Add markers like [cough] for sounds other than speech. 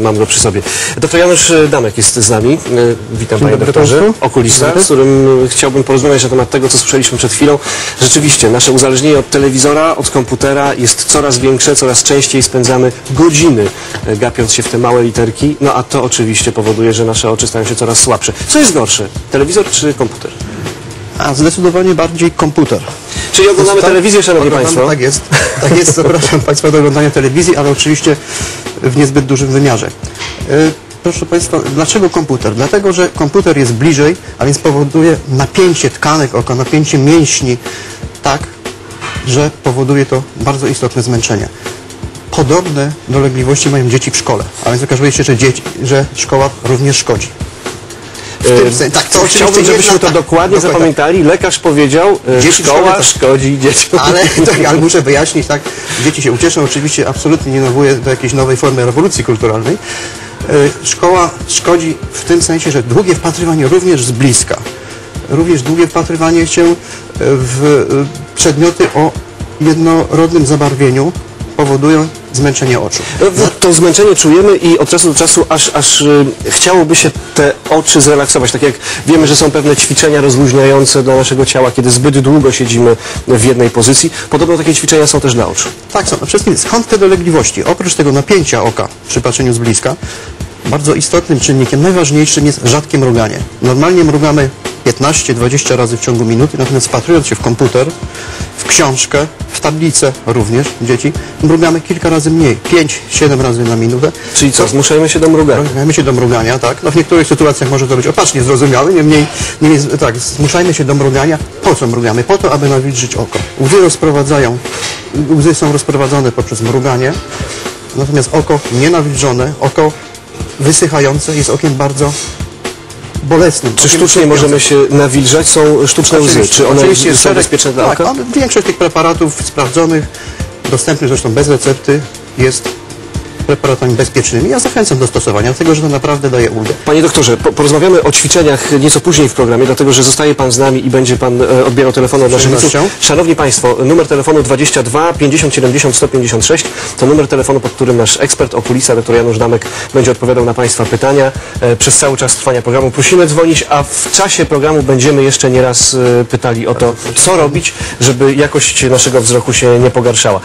Mam go przy sobie. Doktor Janusz Damek jest z nami. E, Witam panie doktorze. Okulista, z którym chciałbym porozmawiać na temat tego, co słyszeliśmy przed chwilą. Rzeczywiście, nasze uzależnienie od telewizora, od komputera jest coraz większe, coraz częściej spędzamy godziny gapiąc się w te małe literki, no a to oczywiście powoduje, że nasze oczy stają się coraz słabsze. Co jest gorsze, telewizor czy komputer? A zdecydowanie bardziej komputer. Czyli oglądamy telewizję, szanowni oglądamy- państwo? Tak jest. Tak jest, zapraszam [laughs] Państwa do oglądania telewizji, ale oczywiście w niezbyt dużym wymiarze. E, Proszę Państwa, dlaczego komputer? Dlatego, że komputer jest bliżej, a więc powoduje napięcie tkanek oka, napięcie mięśni tak, że powoduje to bardzo istotne zmęczenie. Podobne dolegliwości mają dzieci w szkole, a więc okazuje się, że, dzieci, że szkoła również szkodzi. W sensie- tak, to Chciałbym, żebyśmy jedna- to tak, dokładnie dokładnie. zapamiętali. Lekarz powiedział, e, Dzieci w szkoła szkodzi dzieciom. Ale, [laughs] tak, ale muszę wyjaśnić, tak, dzieci się ucieszą, oczywiście absolutnie nie nawołuję do jakiejś nowej formy rewolucji kulturalnej. E, Szkoła szkodzi w tym sensie, że długie wpatrywanie również z bliska, również długie wpatrywanie się w e, przedmioty o jednorodnym zabarwieniu powodują zmęczenie oczu. To zmęczenie czujemy i od czasu do czasu aż, aż y, chciałoby się te oczy zrelaksować. Tak jak wiemy, że są pewne ćwiczenia rozluźniające dla naszego ciała, kiedy zbyt długo siedzimy w jednej pozycji. Podobno takie ćwiczenia są też dla oczu. Tak, są. Przede wszystkim skąd te dolegliwości? Oprócz tego napięcia oka przy patrzeniu z bliska, bardzo istotnym czynnikiem, najważniejszym jest rzadkie mruganie. Normalnie mrugamy 15-20 razy w ciągu minuty, natomiast wpatrując się w komputer, w książkę, w tablicę również dzieci, mrugamy kilka razy mniej, 5-7 razy na minutę. Czyli co, zmuszajmy się do mrugania. Zmuszajmy się do mrugania, tak? No w niektórych sytuacjach może to być opacznie zrozumiałe, niemniej, niemniej tak, zmuszajmy się do mrugania. Po co mrugamy? Po to, aby nawilżyć oko. Łzy rozprowadzają, łzy są rozprowadzone poprzez mruganie, natomiast oko nienawilżone, oko wysychające jest okiem bardzo bolesnym. Czy sztucznie możemy się nawilżać? Są sztuczne łzy. Czy one oczywiście są szereg- bezpieczne dla tak, one- Większość tych preparatów sprawdzonych, dostępnych zresztą bez recepty, jest preparatami bezpiecznymi. Ja zachęcam do stosowania, dlatego że to naprawdę daje ulgę. Panie doktorze, po, porozmawiamy o ćwiczeniach nieco później w programie, dlatego że zostaje Pan z nami i będzie Pan e, odbierał telefony od naszych widzów. Szanowni Państwo, numer telefonu 22 50 70 156 to numer telefonu, pod którym nasz ekspert okulista, dr Janusz Damek, będzie odpowiadał na Państwa pytania e, przez cały czas trwania programu. Prosimy dzwonić, a w czasie programu będziemy jeszcze nieraz e, pytali o to, co robić, żeby jakość naszego wzroku się nie pogarszała.